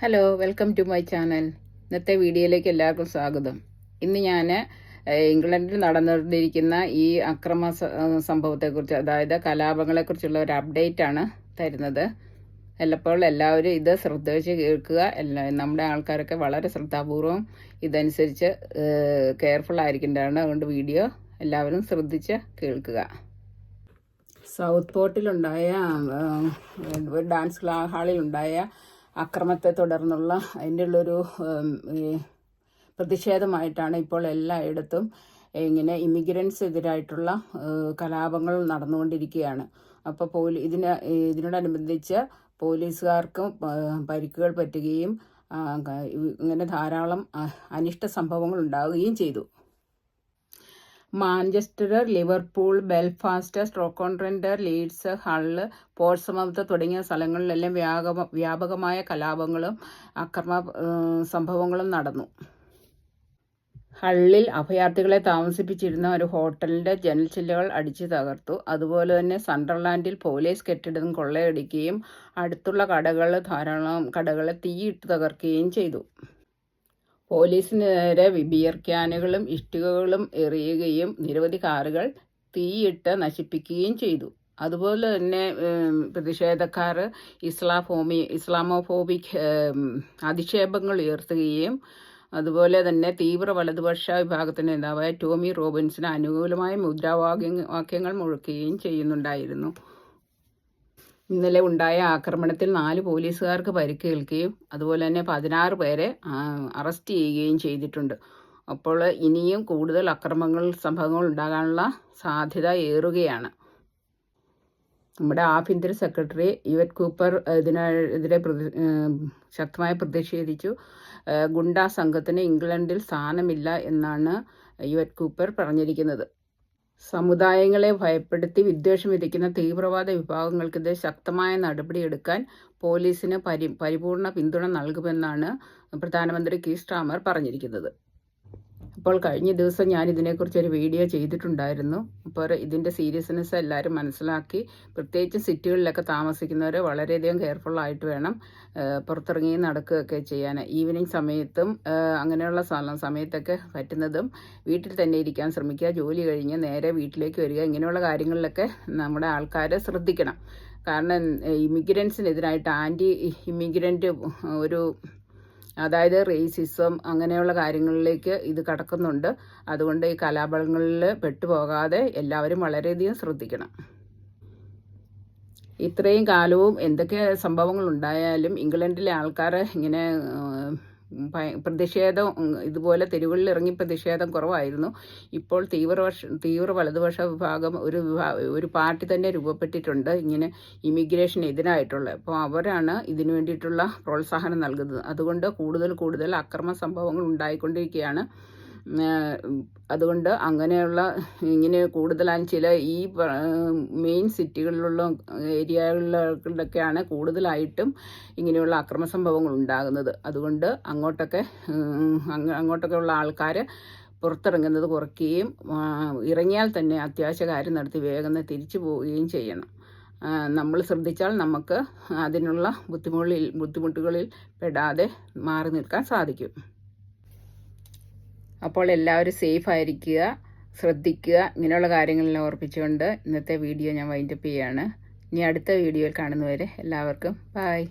Hello welcome to my channel ഇന്നത്തെ വീഡിയോയിലേക്ക് എല്ലാവർക്കും സ്വാഗതം. ഇന്ന് ഞാൻ ഇംഗ്ലണ്ടിൽ നടന്നുകൊണ്ടിരിക്കുന്ന ഈ അക്രമ സംഭവത്തെക്കുറിച്ച് അതായത് കലാപങ്ങളെക്കുറിച്ചുള്ള ഒരു അപ്ഡേറ്റ് ആണ് തരുന്നത്. എല്ലപ്പോൾ എല്ലാവരും ഇത് ശ്രദ്ധിച്ച് കേൾക്കുക. എല്ലാ നമ്മുടെ ആൾക്കാരൊക്കെ വളരെ ശ്രദ്ധാപൂർവം ഇതനുസരിച്ച് കെയർഫുൾ ആയിരിക്കേണ്ടതാണ് അതുകൊണ്ട് വീഡിയോ എല്ലാവരും ശ്രദ്ധിച്ച് കേൾക്കുക. സൗത്ത് പോർട്ടിലുണ്ടായ ഒരു ഡാൻസ് ഹാളിലുണ്ടായ അക്രമത്തെ തുടർന്നുള്ള അതിന്റെ ഉള്ളൊരു പ്രതിഷേധമായിട്ടാണ് ഇപ്പോൾ എല്ലായിടത്തും ഇങ്ങനെ ഇമിഗ്രൻസ് എതിരായിട്ടുള്ള കലാപങ്ങൾ നടന്നുകൊണ്ടിരിക്കുകയാണ്. അപ്പോൾ പോലീ ഇതിന് ഇതിനോടനുബന്ധിച്ച് പോലീസുകാർക്കും പരിക്കുകൾ പറ്റുകയും ഇങ്ങനെ ധാരാളം അനിഷ്ട സംഭവങ്ങൾ ഉണ്ടാവുകയും ചെയ്തു. Manchester Liverpool Belfast Stoke on Trent Leeds Hull Portsmouth തുടങ്ങിയ സ്ഥലങ്ങളിലെല്ലാം വ്യാപക വ്യാപകമായ കലാപങ്ങളും അക്രമ സംഭവങ്ങളും നടന്നു. ഹള്ളിൽ അഭയാർത്ഥികളെ താമസിപ്പിച്ചിരുന്ന ഒരു ഹോട്ടലിന്റെ ജനൽച്ചില്ലുകൾ അടിച്ചു തകർത്തു. അതുപോലെ തന്നെ സണ്ടർലാൻഡിൽ പോലീസ് കെട്ടിടം കൊള്ളയടിക്കുകയും അടുത്തുള്ള കടകൾ ധാരാളം കടകളെ തീയിട്ട് തകർക്കുകയും ചെയ്തു. പോലീസിന് നേരെ ബിയർ ക്യാനുകളും ഇഷ്ടികകളും എറിയുകയും നിരവധി കാറുകൾ തീയിട്ട് നശിപ്പിക്കുകയും ചെയ്തു. അതുപോലെ തന്നെ പ്രതിഷേധക്കാർ ഇസ്ലാഫോമി ഇസ്ലാമോഫോബിക് അധിക്ഷേപങ്ങൾ ഉയർത്തുകയും അതുപോലെ തന്നെ തീവ്ര വലതുപക്ഷ വിഭാഗത്തിന്റെ നേതാവായ ടോമി റോബിൻസിന് അനുകൂലമായ മുദ്രാവാക്യ വാക്യങ്ങൾ മുഴക്കുകയും ചെയ്യുന്നുണ്ടായിരുന്നു. ഇന്നലെ ഉണ്ടായ ആക്രമണത്തിൽ നാല് പോലീസുകാർക്ക് പരിക്കേൽക്കുകയും അതുപോലെ തന്നെ പതിനാറ് പേരെ അറസ്റ്റ് ചെയ്യുകയും ചെയ്തിട്ടുണ്ട്. അപ്പോൾ ഇനിയും കൂടുതൽ അക്രമങ്ങൾ സംഭവങ്ങൾ ഉണ്ടാകാനുള്ള സാധ്യത ഏറുകയാണ്. നമ്മുടെ ആഭ്യന്തര സെക്രട്ടറി യുവറ്റ് കൂപ്പർ ഇതിനെതിരെ പ്രതി- ശക്തമായി പ്രതിഷേധിച്ചു. ഗുണ്ടാ സംഘത്തിന് ഇംഗ്ലണ്ടിൽ സ്ഥാനമില്ല എന്നാണ് യുവറ്റ് കൂപ്പർ പറഞ്ഞിരിക്കുന്നത്. സമുദായങ്ങളെ ഭയപ്പെടുത്തി വിദ്വേഷം വിധിക്കുന്ന തീവ്രവാദ വിഭാഗങ്ങൾക്കെതിരെ ശക്തമായ നടപടിയെടുക്കാൻ പോലീസിന് പരി പരിപൂർണ പിന്തുണ നൽകുമെന്നാണ് പ്രധാനമന്ത്രി കീ സ്റ്റാമർ പറഞ്ഞിരിക്കുന്നത്. അപ്പോൾ കഴിഞ്ഞ ദിവസം ഞാൻ ഇതിനെക്കുറിച്ച് ഒരു വീഡിയോ ചെയ്തിട്ടുണ്ടായിരുന്നു. അപ്പോൾ ഇതിന്റെ സീരിയസ്നെസ് എല്ലാവരും മനസ്സിലാക്കി. പ്രത്യേകിച്ച് സിറ്റികളിലൊക്കെ താമസിക്കുന്നവർ വളരെയധികം കെയർഫുൾ ആയിട്ട് വേണം പുറത്തിറങ്ങി നടക്കുകയൊക്കെ ചെയ്യാൻ. ഈവനിങ് സമയത്തും അങ്ങനെയുള്ള സമയത്തൊക്കെ പറ്റുന്നതും വീട്ടിൽ തന്നെ ഇരിക്കാൻ ശ്രമിക്കുക ജോലി കഴിഞ്ഞ് നേരെ വീട്ടിലേക്ക് വരിക ഇങ്ങനെയുള്ള കാര്യങ്ങളിലൊക്കെ നമ്മുടെ ആൾക്കാരെ ശ്രദ്ധിക്കണം. കാരണം ഇമിഗ്രൻസിനെതിരായിട്ട് ആന്റി ഇമിഗ്രന്റ് ഒരു അതായത് റേസിസം അങ്ങനെയുള്ള കാര്യങ്ങളിലേക്ക് ഇത് കടക്കുന്നുണ്ട്. അതുകൊണ്ട് ഈ കലാപങ്ങളിൽ പെട്ടുപോകാതെ എല്ലാവരും വളരെയധികം ശ്രദ്ധിക്കണം. ഇത്രയും കാലവും എന്തൊക്കെ സംഭവങ്ങൾ ഉണ്ടായാലും ഇംഗ്ലണ്ടിലെ ആൾക്കാർ ഇങ്ങനെ പ്രതിഷേധം ഇതുപോലെ തെരുവുകളിൽ ഇറങ്ങി പ്രതിഷേധം കുറവായിരുന്നു. ഇപ്പോൾ തീവ്രപക്ഷ തീവ്ര വലതുപക്ഷ വിഭാഗം ഒരു ഒരു പാർട്ടി തന്നെ രൂപപ്പെട്ടിട്ടുണ്ട്. ഇങ്ങനെ ഇമിഗ്രേഷൻ എതിരായിട്ടുള്ള അപ്പോൾ അവരാണ് ഇതിനു വേണ്ടിയിട്ടുള്ള പ്രോത്സാഹനം നൽകുന്നത്. അതുകൊണ്ട് കൂടുതൽ കൂടുതൽ അക്രമ സംഭവങ്ങൾ ഉണ്ടായിക്കൊണ്ടിരിക്കുകയാണ്. അതുകൊണ്ട് അങ്ങനെയുള്ള ഇങ്ങനെ കൂടുതലാണ് ചില ഈ മെയിൻ സിറ്റികളിലുള്ള ഏരിയകളിലൊക്കെയാണ് കൂടുതലായിട്ടും ഇങ്ങനെയുള്ള അക്രമ സംഭവങ്ങൾ ഉണ്ടാകുന്നത്. അതുകൊണ്ട് അങ്ങോട്ടൊക്കെ അങ്ങോട്ടൊക്കെ ഉള്ള ആൾക്കാർ പുറത്തിറങ്ങുന്നത് കുറയ്ക്കുകയും ഇറങ്ങിയാൽ തന്നെ അത്യാവശ്യ കാര്യം നടത്തി വേഗം തിരിച്ചു പോവുകയും ചെയ്യണം. നമ്മൾ ശ്രദ്ധിച്ചാൽ നമുക്ക് അതിനുള്ള ബുദ്ധിമുട്ടുകളിൽ ബുദ്ധിമുട്ടുകളിൽ പെടാതെ മാറി നിൽക്കാൻ സാധിക്കും. അപ്പോൾ എല്ലാവരും സേഫ് ആയിരിക്കുക ശ്രദ്ധിക്കുക. ഇങ്ങനെയുള്ള കാര്യങ്ങളെല്ലാം ഓർപ്പിച്ചുകൊണ്ട് ഇന്നത്തെ വീഡിയോ ഞാൻ വൈൻഡപ്പ് ചെയ്യുകയാണ് ഇനി അടുത്ത വീഡിയോയിൽ കാണുന്നവരെ എല്ലാവർക്കും ബായ്